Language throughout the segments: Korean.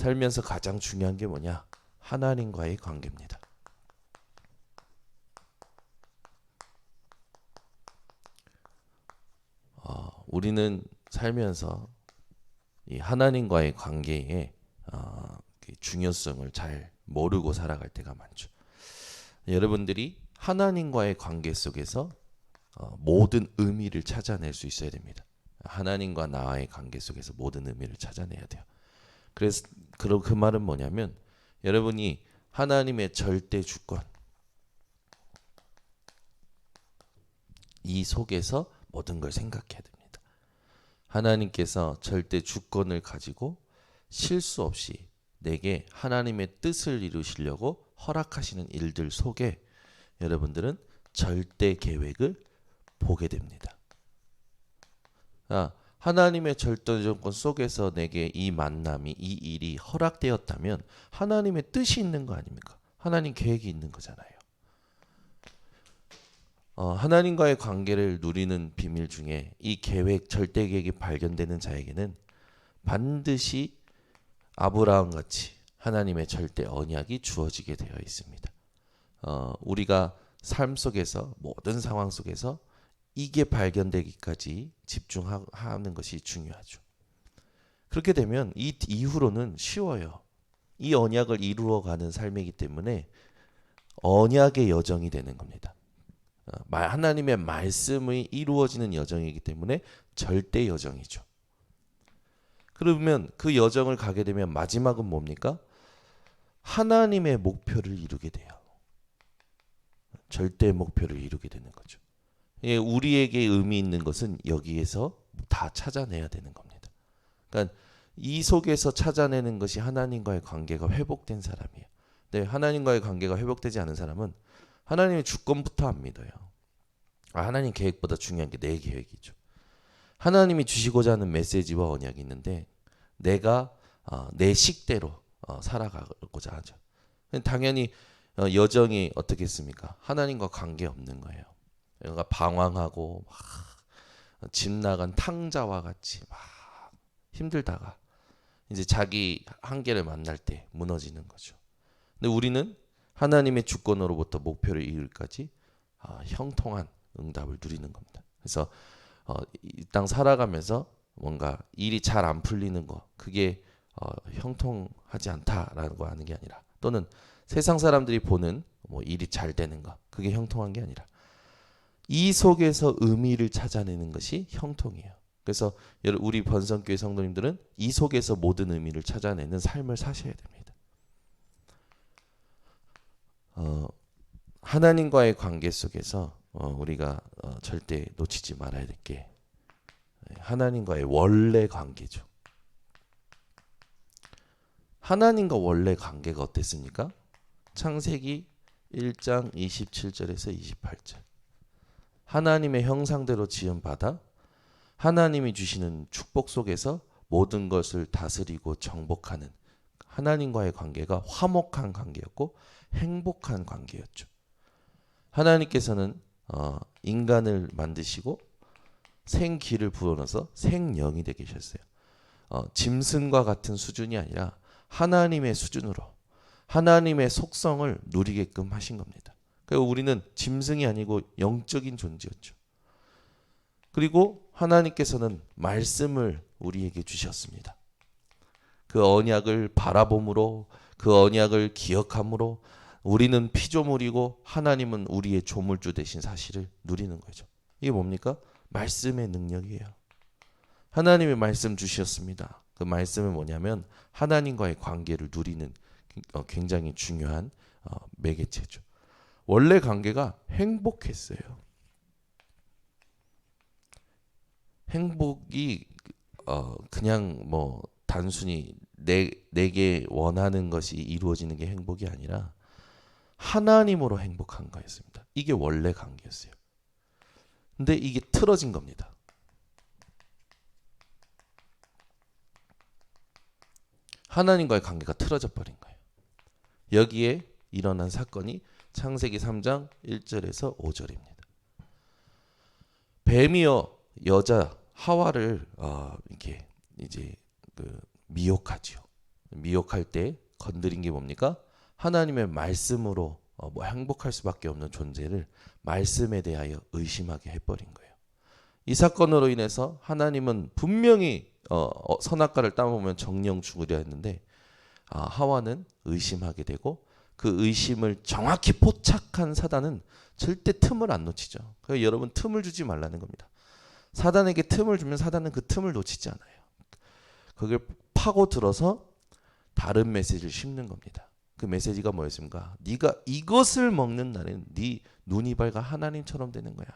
살면서 가장 중요한 게 뭐냐? 하나님과의 관계입니다. 어, 우리는 살면서 이 하나님과의 관계의 어, 그 중요성을 잘 모르고 살아갈 때가 많죠. 여러분들이 하나님과의 관계 속에서 어, 모든 의미를 찾아낼 수 있어야 됩니다. 하나님과 나와의 관계 속에서 모든 의미를 찾아내야 돼요. 그래서 그, 그 말은 뭐냐면 여러분이 하나님의 절대 주권 이 속에서 모든 걸 생각해야 됩니다. 하나님께서 절대 주권을 가지고 실수 없이 내게 하나님의 뜻을 이루시려고 허락하시는 일들 속에 여러분들은 절대 계획을 보게 됩니다. 아, 하나님의 절대 조건 속에서 내게 이 만남이 이 일이 허락되었다면 하나님의 뜻이 있는 거 아닙니까? 하나님 계획이 있는 거잖아요. 어, 하나님과의 관계를 누리는 비밀 중에 이 계획 절대 계획이 발견되는 자에게는 반드시 아브라함 같이 하나님의 절대 언약이 주어지게 되어 있습니다. 어, 우리가 삶 속에서 모든 상황 속에서 이게 발견되기까지 집중하는 것이 중요하죠. 그렇게 되면 이 이후로는 쉬워요. 이 언약을 이루어가는 삶이기 때문에 언약의 여정이 되는 겁니다. 어, 하나님의 말씀이 이루어지는 여정이기 때문에 절대 여정이죠. 그러면 그 여정을 가게 되면 마지막은 뭡니까? 하나님의 목표를 이루게 돼요. 절대 목표를 이루게 되는 거죠. 예, 우리에게 의미 있는 것은 여기에서 다 찾아내야 되는 겁니다. 그러니까 이 속에서 찾아내는 것이 하나님과의 관계가 회복된 사람이에요. 네, 하나님과의 관계가 회복되지 않은 사람은 하나님의 주권부터 안 믿어요. 아, 하나님 계획보다 중요한 게 내 계획이죠. 하나님이 주시고자 하는 메시지와 언약이 있는데 내가 어, 내 식대로 어, 살아가고자 하죠. 당연히 어, 여정이 어떻겠습니까? 하나님과 관계 없는 거예요. 그러니까 방황하고 막 집 나간 탕자와 같이 막 힘들다가 이제 자기 한계를 만날 때 무너지는 거죠. 근데 우리는 하나님의 주권으로부터 목표를 이룰까지 아, 형통한 응답을 누리는 겁니다. 그래서 어, 이땅 살아가면서 뭔가 일이 잘 안 풀리는 거 그게 어, 형통하지 않다라는 거 아는 게 아니라 또는 세상 사람들이 보는 뭐 일이 잘 되는 거 그게 형통한 게 아니라 이 속에서 의미를 찾아내는 것이 형통이에요. 그래서 우리 번성교회 성도님들은 이 속에서 모든 의미를 찾아내는 삶을 사셔야 됩니다. 어, 하나님과의 관계 속에서 어, 우리가 어, 절대 놓치지 말아야 될 게 하나님과의 원래 관계죠. 하나님과 원래 관계가 어땠습니까? 창세기 1장 27절에서 28절. 하나님의 형상대로 지음받아 하나님이 주시는 축복 속에서 모든 것을 다스리고 정복하는 하나님과의 관계가 화목한 관계였고 행복한 관계였죠. 하나님께서는 어, 인간을 만드시고 생기를 불어넣어서 생령이 되게 하셨어요. 어, 짐승과 같은 수준이 아니라 하나님의 수준으로 하나님의 속성을 누리게끔 하신 겁니다. 그리고 우리는 짐승이 아니고 영적인 존재였죠. 그리고 하나님께서는 말씀을 우리에게 주셨습니다. 그 언약을 바라봄으로 그 언약을 기억함으로 우리는 피조물이고 하나님은 우리의 조물주 되신 사실을 누리는 거죠. 이게 뭡니까? 말씀의 능력이에요. 하나님의 말씀 주셨습니다. 그 말씀은 뭐냐면 하나님과의 관계를 누리는 어, 굉장히 중요한 어, 매개체죠. 원래 관계가 행복했어요. 행복이 어 그냥 뭐 단순히 내 내게 원하는 것이 이루어지는 게 행복이 아니라 하나님으로 행복한 거였습니다. 이게 원래 관계였어요. 근데 이게 틀어진 겁니다. 하나님과의 관계가 틀어져 버린 거예요. 여기에 일어난 사건이 창세기 3장 1절에서 5절입니다. 뱀이여 여자 하와를 어, 이렇게 이제 그 미혹하지요. 미혹할 때 건드린 게 뭡니까? 하나님의 말씀으로 어, 뭐 행복할 수밖에 없는 존재를 말씀에 대하여 의심하게 해버린 거예요. 이 사건으로 인해서 하나님은 분명히 어, 어, 선악과를 따먹으면 정령 죽으려 했는데 아, 하와는 의심하게 되고 그 의심을 정확히 포착한 사단은 절대 틈을 안 놓치죠. 그래서 여러분 틈을 주지 말라는 겁니다. 사단에게 틈을 주면 사단은 그 틈을 놓치지 않아요. 그걸 파고 들어서 다른 메시지를 심는 겁니다. 그 메시지가 뭐였습니까? 네가 이것을 먹는 날엔 네 눈이 밝아 하나님처럼 되는 거야.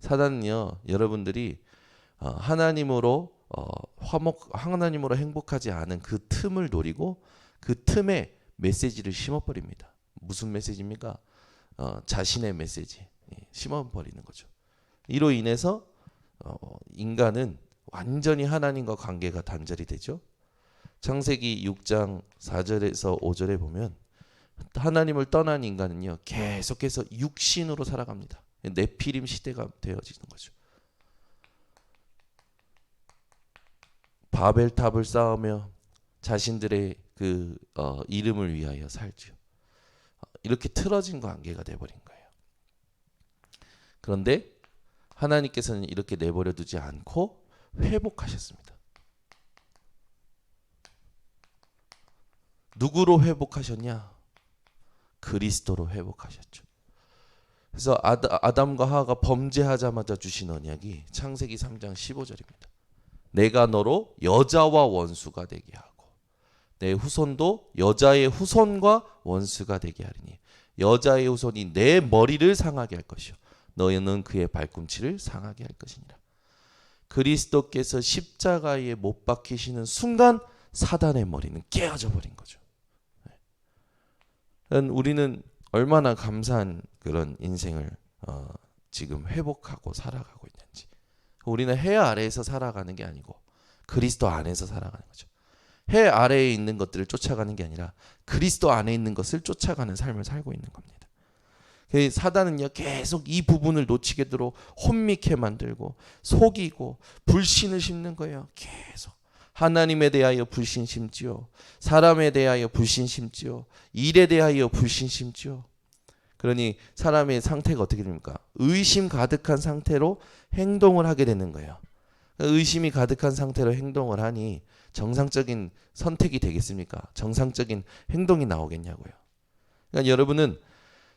사단은요, 여러분들이 어, 하나님으로 어, 화목 하나님으로 행복하지 않은 그 틈을 노리고 그 틈에 메시지를 심어버립니다. 무슨 메시지입니까? 어, 자신의 메시지 예, 심어버리는 거죠. 이로 인해서 어, 인간은 완전히 하나님과 관계가 단절이 되죠. 창세기 6장 4절에서 5절에 보면 하나님을 떠난 인간은요 계속해서 육신으로 살아갑니다. 네피림 시대가 되어지는 거죠. 바벨탑을 쌓으며 자신들의 그 어, 이름을 위하여 살죠. 이렇게 틀어진 관계가 돼버린 거예요. 그런데 하나님께서는 이렇게 내버려 두지 않고 회복하셨습니다. 누구로 회복하셨냐? 그리스도로 회복하셨죠. 그래서 아다, 아담과 하와가 범죄하자마자 주신 언약이 창세기 3장 15절입니다. 내가 너로 여자와 원수가 되게 하고 내 후손도 여자의 후손과 원수가 되게 하리니 여자의 후손이 내 머리를 상하게 할 것이요 너희는 그의 발꿈치를 상하게 할 것이니라. 그리스도께서 십자가에 못 박히시는 순간 사단의 머리는 깨어져 버린 거죠. 우리는 얼마나 감사한 그런 인생을 어, 지금 회복하고 살아가고 있는지. 우리는 해 아래에서 살아가는 게 아니고 그리스도 안에서 살아가는 거죠. 해 아래에 있는 것들을 쫓아가는 게 아니라 그리스도 안에 있는 것을 쫓아가는 삶을 살고 있는 겁니다. 사단은요 계속 이 부분을 놓치게 도록 혼미케 만들고 속이고 불신을 심는 거예요. 계속 하나님에 대하여 불신 심지요, 사람에 대하여 불신 심지요, 일에 대하여 불신 심지요. 그러니 사람의 상태가 어떻게 됩니까? 의심 가득한 상태로 행동을 하게 되는 거예요. 의심이 가득한 상태로 행동을 하니 정상적인 선택이 되겠습니까? 정상적인 행동이 나오겠냐고요. 그러니까 여러분은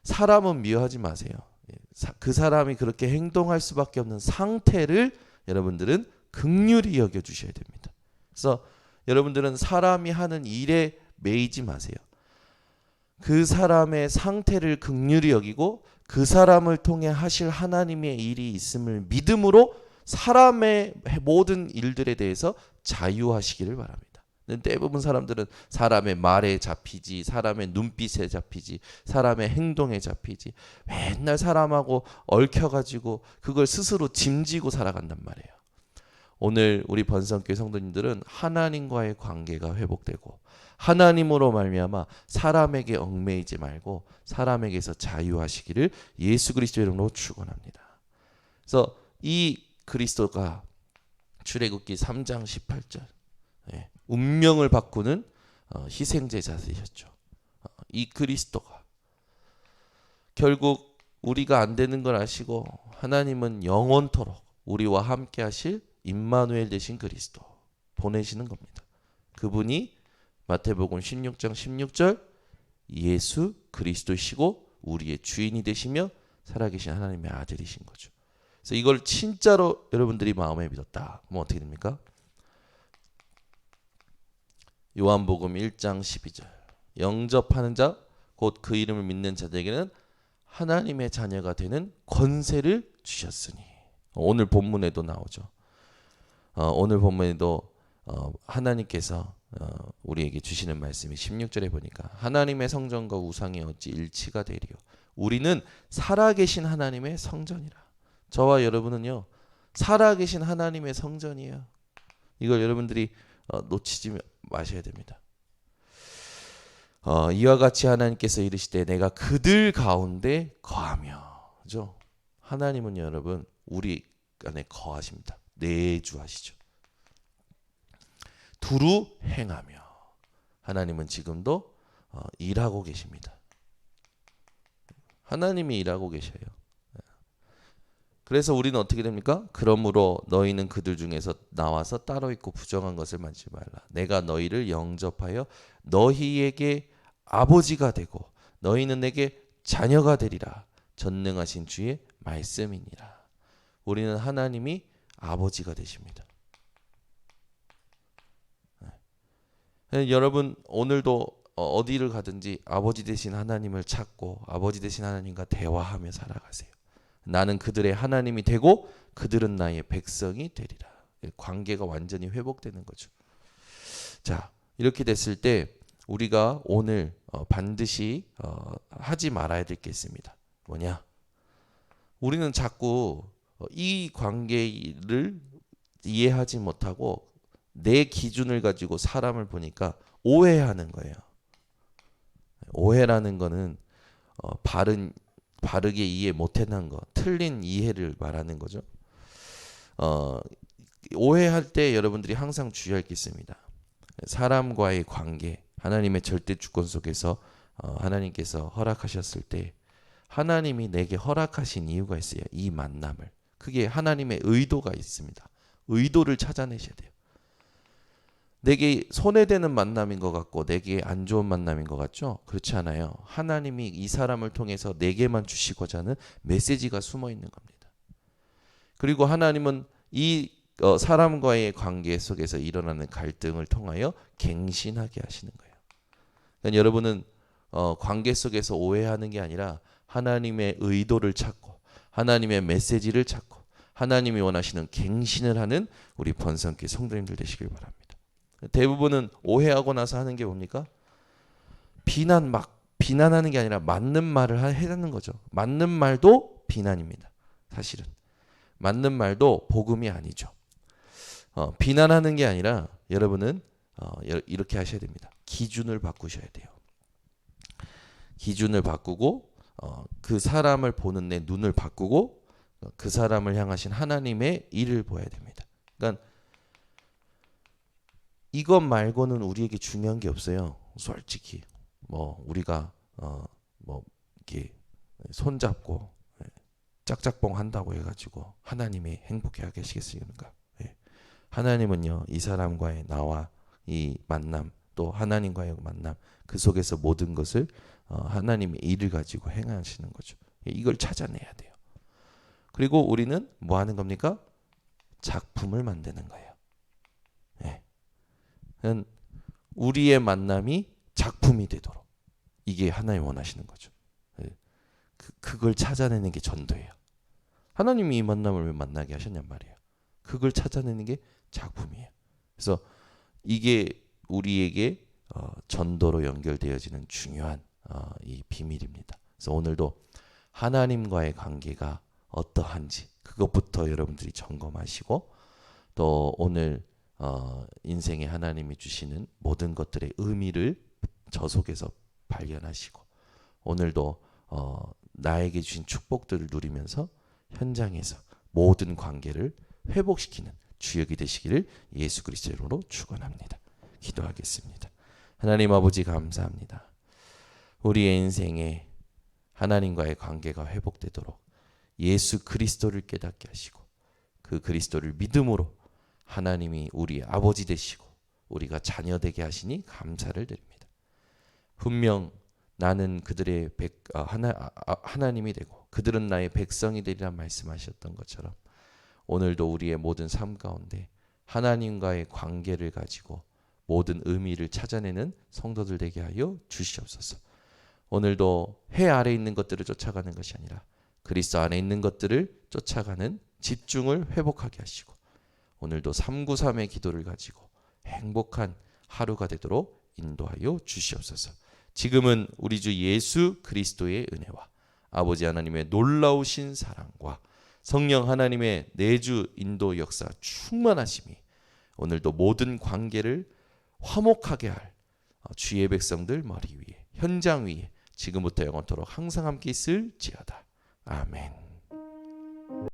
사람은 미워하지 마세요. 예, 그 사람이 그렇게 행동할 수밖에 없는 상태를 여러분들은 극률이 여겨 주셔야 됩니다. 그래서 여러분들은 사람이 하는 일에 매이지 마세요. 그 사람의 상태를 극률이 여기고 그 사람을 통해 하실 하나님의 일이 있음을 믿음으로 사람의 모든 일들에 대해서 자유하시기를 바랍니다. 대부분 사람들은 사람의 말에 잡히지, 사람의 눈빛에 잡히지, 사람의 행동에 잡히지, 맨날 사람하고 얽혀가지고 그걸 스스로 짐지고 살아간단 말이에요. 오늘 우리 번성교회 성도님들은 하나님과의 관계가 회복되고 하나님으로 말미암아 사람에게 얽매이지 말고 사람에게서 자유하시기를 예수 그리스도 이름으로 축원합니다. 그래서 이 그리스도가 출애굽기 3장 18절 예, 운명을 바꾸는 어, 희생제자 되셨죠. 어, 이 그리스도가 결국 우리가 안 되는 걸 아시고 하나님은 영원토록 우리와 함께 하실 임마누엘 되신 그리스도 보내시는 겁니다. 그분이 마태복음 16장 16절 예수 그리스도시고 우리의 주인이 되시며 살아계신 하나님의 아들이신 거죠. 그래서 이걸 진짜로 여러분들이 마음에 믿었다. 그럼 어떻게 됩니까? 요한복음 1장 12절 영접하는 자 곧 그 이름을 믿는 자들에게는 하나님의 자녀가 되는 권세를 주셨으니 오늘 본문에도 나오죠. 어, 오늘 본문에도 어, 하나님께서 어, 우리에게 주시는 말씀이 16절에 보니까 하나님의 성전과 우상이 어찌 일치가 되리요 우리는 살아계신 하나님의 성전이라 저와 여러분은요 살아계신 하나님의 성전이에요. 이걸 여러분들이 어, 놓치지 마셔야 됩니다. 어, 이와 같이 하나님께서 이르시되 내가 그들 가운데 거하며 그죠. 하나님은 여러분 우리 안에 거하십니다. 내주하시죠. 두루 행하며 하나님은 지금도 어, 일하고 계십니다. 하나님이 일하고 계셔요. 그래서 우리는 어떻게 됩니까? 그러므로 너희는 그들 중에서 나와서 따로 있고 부정한 것을 만지 말라. 내가 너희를 영접하여 너희에게 아버지가 되고 너희는 내게 자녀가 되리라. 전능하신 주의 말씀이니라. 우리는 하나님이 아버지가 되십니다. 네. 여러분 오늘도 어, 어디를 가든지 아버지 되신 하나님을 찾고 아버지 되신 하나님과 대화하며 살아가세요. 나는 그들의 하나님이 되고 그들은 나의 백성이 되리라. 관계가 완전히 회복되는 거죠. 자, 이렇게 됐을 때 우리가 오늘 어, 반드시 어, 하지 말아야 될 게 있습니다. 뭐냐? 우리는 자꾸 어, 이 관계를 이해하지 못하고 내 기준을 가지고 사람을 보니까 오해하는 거예요. 오해라는 거는 어, 바른 바르게 이해 못해난 거, 틀린 이해를 말하는 거죠. 어, 오해할 때 여러분들이 항상 주의할 게 있습니다. 사람과의 관계, 하나님의 절대 주권 속에서 어, 하나님께서 허락하셨을 때 하나님이 내게 허락하신 이유가 있어요. 이 만남을. 그게 하나님의 의도가 있습니다. 의도를 찾아내셔야 돼요. 내게 손해되는 만남인 것 같고 내게 안 좋은 만남인 것 같죠? 그렇지 않아요. 하나님이 이 사람을 통해서 내게만 주시고자 하는 메시지가 숨어 있는 겁니다. 그리고 하나님은 이 어, 사람과의 관계 속에서 일어나는 갈등을 통하여 갱신하게 하시는 거예요. 그러니까 여러분은 어, 관계 속에서 오해하는 게 아니라 하나님의 의도를 찾고 하나님의 메시지를 찾고 하나님이 원하시는 갱신을 하는 우리 번성교 성도님들 되시길 바랍니다. 대부분은 오해하고 나서 하는 게 뭡니까? 비난 막 비난하는 게 아니라 맞는 말을 해야하는 거죠. 맞는 말도 비난입니다. 사실은 맞는 말도 복음이 아니죠. 어, 비난하는 게 아니라 여러분은 어, 이렇게 하셔야 됩니다. 기준을 바꾸셔야 돼요. 기준을 바꾸고 어, 그 사람을 보는 내 눈을 바꾸고 어, 그 사람을 향하신 하나님의 일을 보아야 됩니다. 그러니까 이것 말고는 우리에게 중요한 게 없어요. 솔직히 뭐 우리가 어 뭐 이렇게 손잡고 예, 짝짝뽕 한다고 해가지고 하나님이 행복해하게 하시겠습니까? 예. 하나님은요 이 사람과의 나와 이 만남 또 하나님과의 만남 그 속에서 모든 것을 어, 하나님의 일을 가지고 행하시는 거죠. 예, 이걸 찾아내야 돼요. 그리고 우리는 뭐 하는 겁니까? 작품을 만드는 거예요. 우리의 만남이 작품이 되도록 이게 하나님 원하시는 거죠. 예. 그, 그걸 찾아내는 게 전도예요. 하나님이 이 만남을 왜 만나게 하셨냔 말이에요. 그걸 찾아내는 게 작품이에요. 그래서 이게 우리에게 어, 전도로 연결되어지는 중요한 어, 이 비밀입니다. 그래서 오늘도 하나님과의 관계가 어떠한지 그것부터 여러분들이 점검하시고 또 오늘 어, 인생에 하나님이 주시는 모든 것들의 의미를 저 속에서 발견하시고 오늘도 어, 나에게 주신 축복들을 누리면서 현장에서 모든 관계를 회복시키는 주역이 되시기를 예수 그리스도의 이름으로 축원합니다. 기도하겠습니다. 하나님 아버지 감사합니다. 우리의 인생에 하나님과의 관계가 회복되도록 예수 그리스도를 깨닫게 하시고 그 그리스도를 믿음으로 하나님이 우리 아버지 되시고 우리가 자녀 되게 하시니 감사를 드립니다. 분명 나는 그들의 백, 아, 하나, 아, 아, 하나님이 되고 그들은 나의 백성이 되리라 말씀하셨던 것처럼 오늘도 우리의 모든 삶 가운데 하나님과의 관계를 가지고 모든 의미를 찾아내는 성도들 되게 하여 주시옵소서. 오늘도 해 아래 있는 것들을 쫓아가는 것이 아니라 그리스도 안에 있는 것들을 쫓아가는 집중을 회복하게 하시고 오늘도 393의 기도를 가지고 행복한 하루가 되도록 인도하여 주시옵소서. 지금은 우리 주 예수 그리스도의 은혜와 아버지 하나님의 놀라우신 사랑과 성령 하나님의 내주 인도 역사 충만하심이 오늘도 모든 관계를 화목하게 할 주의 백성들 머리 위에 현장 위에 지금부터 영원토록 항상 함께 있을지어다. 아멘.